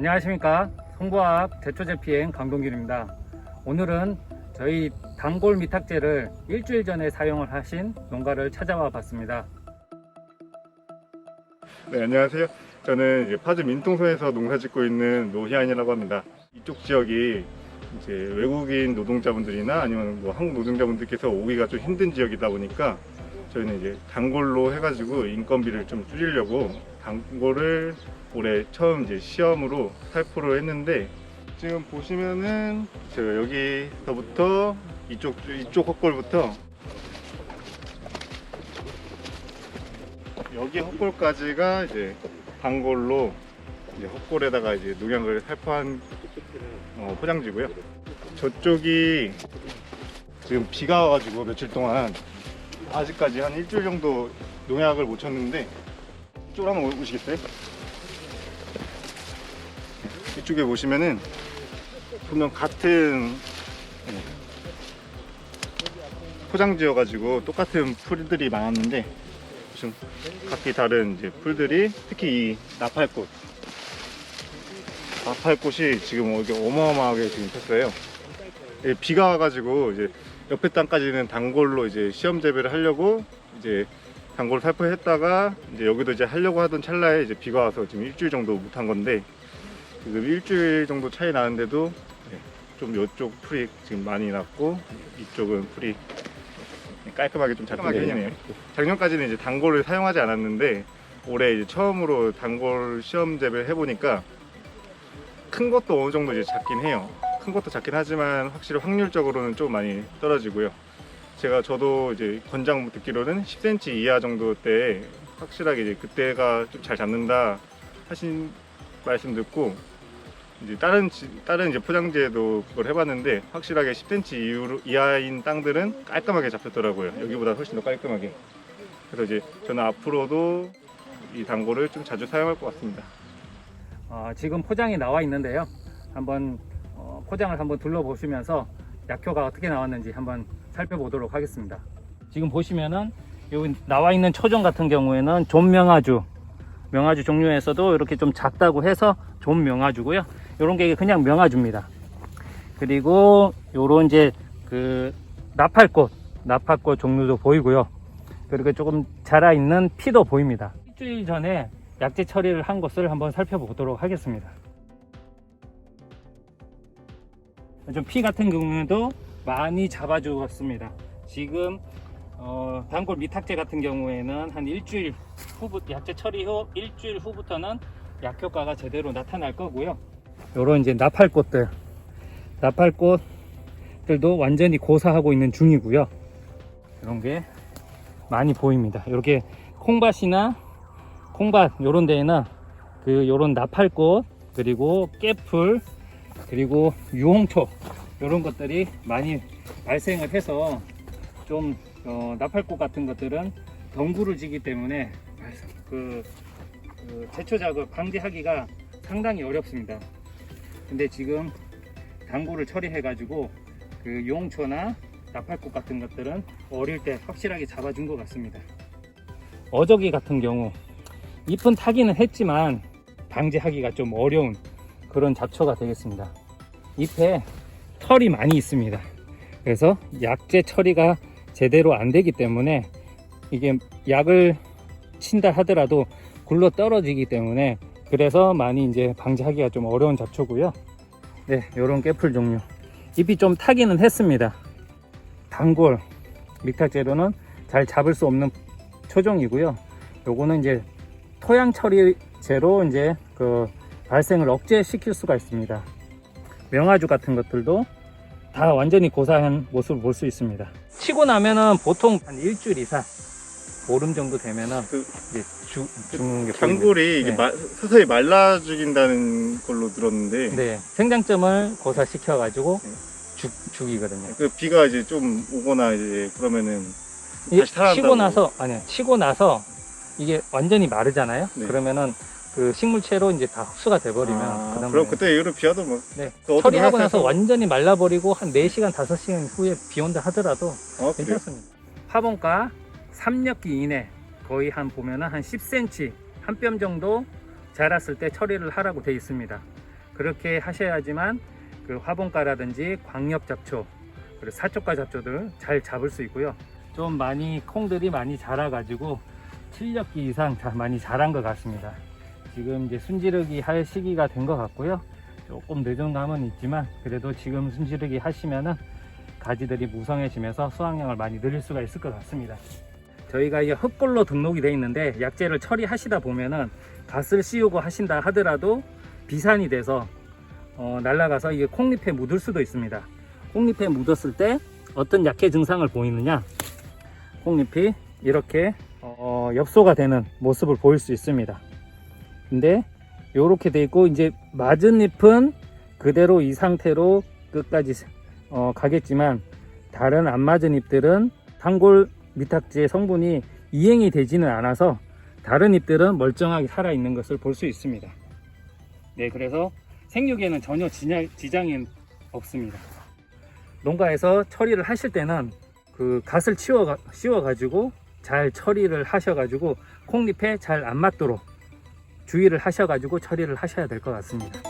안녕하십니까 송과학 제초제피행 강동길입니다 오늘은 저희 단골 미탁제를 일주일 전에 사용을 하신 농가를 찾아와 봤습니다 네, 안녕하세요. 저는 파주 민통소에서 농사 짓고 있는 노희안이라고 합니다. 이쪽 지역이 이제 외국인 노동자분들이나 아니면 뭐 한국 노동자분들께서 오기가 좀 힘든 지역이다 보니까 저희는 이제 단골로 해가지고 인건비를 좀 줄이려고 단골을 올해 처음 이제 시험으로 살포를 했는데 지금 보시면은 제가 여기서부터 이쪽 이쪽 헛골부터 여기 헛골까지가 이제 단골로 이제 헛골에다가 이제 농약을 살포한 어, 포장지고요. 저쪽이 지금 비가 와가지고 며칠 동안 아직까지 한 일주일 정도 농약을 못 쳤는데 이쪽으로 한번 오시겠어요? 이쪽에 보시면은 분명 같은 네, 포장지여가지고 똑같은 풀들이 많았는데 좀 각기 다른 이제 풀들이 특히 이 나팔꽃. 나팔꽃이 지금 어마어마하게 지금 폈어요. 예, 비가 와가지고 이제 옆에 땅까지는 단골로 이제 시험 재배를 하려고 이제 단골 살포했다가 이제 여기도 이제 하려고 하던 찰나에 이제 비가 와서 지금 일주일 정도 못한 건데 지금 일주일 정도 차이 나는데도 예, 좀 이쪽 풀이 지금 많이 났고 이쪽은 풀이 깔끔하게 좀 잡히게 했네요. 작년까지는 이제 단골을 사용하지 않았는데 올해 이제 처음으로 단골 시험 재배를 해보니까 큰 것도 어느 정도 이제 잡긴 해요. 큰 것도 잡긴 하지만 확실히 확률적으로는 좀 많이 떨어지고요. 제가 저도 이제 권장 듣기로는 10cm 이하 정도 때 확실하게 이제 그때가 좀 잘 잡는다 하신 말씀 듣고 이제 다른 지- 다른 이제 포장지에도 그걸 해봤는데 확실하게 10cm 이후로, 이하인 땅들은 깔끔하게 잡혔더라고요. 여기보다 훨씬 더 깔끔하게. 그래서 이제 저는 앞으로도 이 단골을 좀 자주 사용할 것 같습니다. 어, 지금 포장이 나와 있는데요 한번 어, 포장을 한번 둘러보시면서 약효가 어떻게 나왔는지 한번 살펴보도록 하겠습니다. 지금 보시면은 여기 나와 있는 초종 같은 경우에는 존명아주 명아주 종류에서도 이렇게 좀 작다고 해서 존명아주고요. 이런 게 그냥 명아주입니다. 그리고 요런 이제 그 나팔꽃 나팔꽃 종류도 보이고요. 그리고 조금 자라 있는 피도 보입니다. 일주일 전에 약재 처리를 한 것을 한번 살펴보도록 하겠습니다. 좀 피 같은 경우에도 많이 잡아 주었습니다. 지금 어, 단골 미탁제 같은 경우에는 한 일주일 후부 약재 처리 후 일주일 후부터는 약 효과가 제대로 나타날 거고요. 요런 이제 나팔꽃들 나팔꽃들도 완전히 고사하고 있는 중이고요. 이런 게 많이 보입니다. 이렇게 콩밭이나 콩밭 요런 데에는 그 요런 나팔꽃 그리고 깨풀 그리고 유홍초 요런 것들이 많이 발생을 해서 좀 어, 나팔꽃 같은 것들은 덩굴을 지기 때문에 그, 그 제초 작을 방지하기가 상당히 어렵습니다. 근데 지금 당구를 처리해 가지고 그 유홍초나 나팔꽃 같은 것들은 어릴 때 확실하게 잡아준 것 같습니다. 어저기 같은 경우 잎은 타기는 했지만 방지하기가 좀 어려운 그런 잡초가 되겠습니다. 잎에 털이 많이 있습니다. 그래서 약재 처리가 제대로 안 되기 때문에 이게 약을 친다 하더라도 굴러 떨어지기 때문에 그래서 많이 이제 방지하기가 좀 어려운 잡초고요. 네, 요런 깨풀 종류. 잎이 좀 타기는 했습니다. 단골 믹탁제로는 잘 잡을 수 없는 초종이고요. 요거는 이제 토양 처리제로 이제 그 발생을 억제시킬 수가 있습니다. 명아주 같은 것들도 다 완전히 고사한 모습을 볼 수 있습니다. 치고 나면은 보통 한 일주일 이상, 보름 정도 되면은 그 이제 죽, 죽는 게. 단골이 이게 네. 마- 서서히 말라 죽인다는 걸로 들었는데 네, 생장점을 고사시켜 가지고 네. 죽, 죽이거든요. 그 비가 이제 좀 오거나 이제 그러면은 이게 다시 살아난다고. 치고 나서 아니 치고 나서 이게 완전히 마르잖아요. 네. 그러면은 그 식물체로 이제 다 흡수가 돼버리면 아, 그다음에 그럼 그때 이후로 비 와도 뭐 네. 그 어떤 처리하고 회사에서- 나서 완전히 말라버리고 한 4시간 5시간 후에 비 온다 하더라도 어, 그래요? 괜찮습니다. 화분가 3렵기 이내 거의 한 보면은 한 10cm 한 뼘 정도 자랐을 때 처리를 하라고 되어 있습니다. 그렇게 하셔야지만 그 화분가라든지 광엽 잡초 그리고 사초가 잡초들 잘 잡을 수 있고요. 좀 많이 콩들이 많이 자라가지고 7력기 이상 자- 많이 자란 것 같습니다. 지금 이제 순지르기 할 시기가 된 것 같고요. 조금 늦은 감은 있지만 그래도 지금 순지르기 하시면은 가지들이 무성해지면서 수확량을 많이 늘릴 수가 있을 것 같습니다. 저희가 이게 흙골로 등록이 돼 있는데 약재를 처리하시다 보면은 갓을 씌우고 하신다 하더라도 비산이 돼서 어, 날아가서 이게 콩잎에 묻을 수도 있습니다. 콩잎에 묻었을 때 어떤 약해 증상을 보이느냐? 콩잎이 이렇게 어, 엽소가 되는 모습을 보일 수 있습니다. 근데 이렇게 돼 있고 이제 맞은 잎은 그대로 이 상태로 끝까지 어, 가겠지만 다른 안 맞은 잎들은 단골 미탁지의 성분이 이행이 되지는 않아서 다른 잎들은 멀쩡하게 살아 있는 것을 볼 수 있습니다. 네, 그래서 생육에는 전혀 지장, 지장이 없습니다. 농가에서 처리를 하실 때는 그 갓을 치워 씌워 가지고 잘 처리를 하셔 가지고 콩잎에 잘 안 맞도록 주의를 하셔 가지고 처리를 하셔야 될 것 같습니다.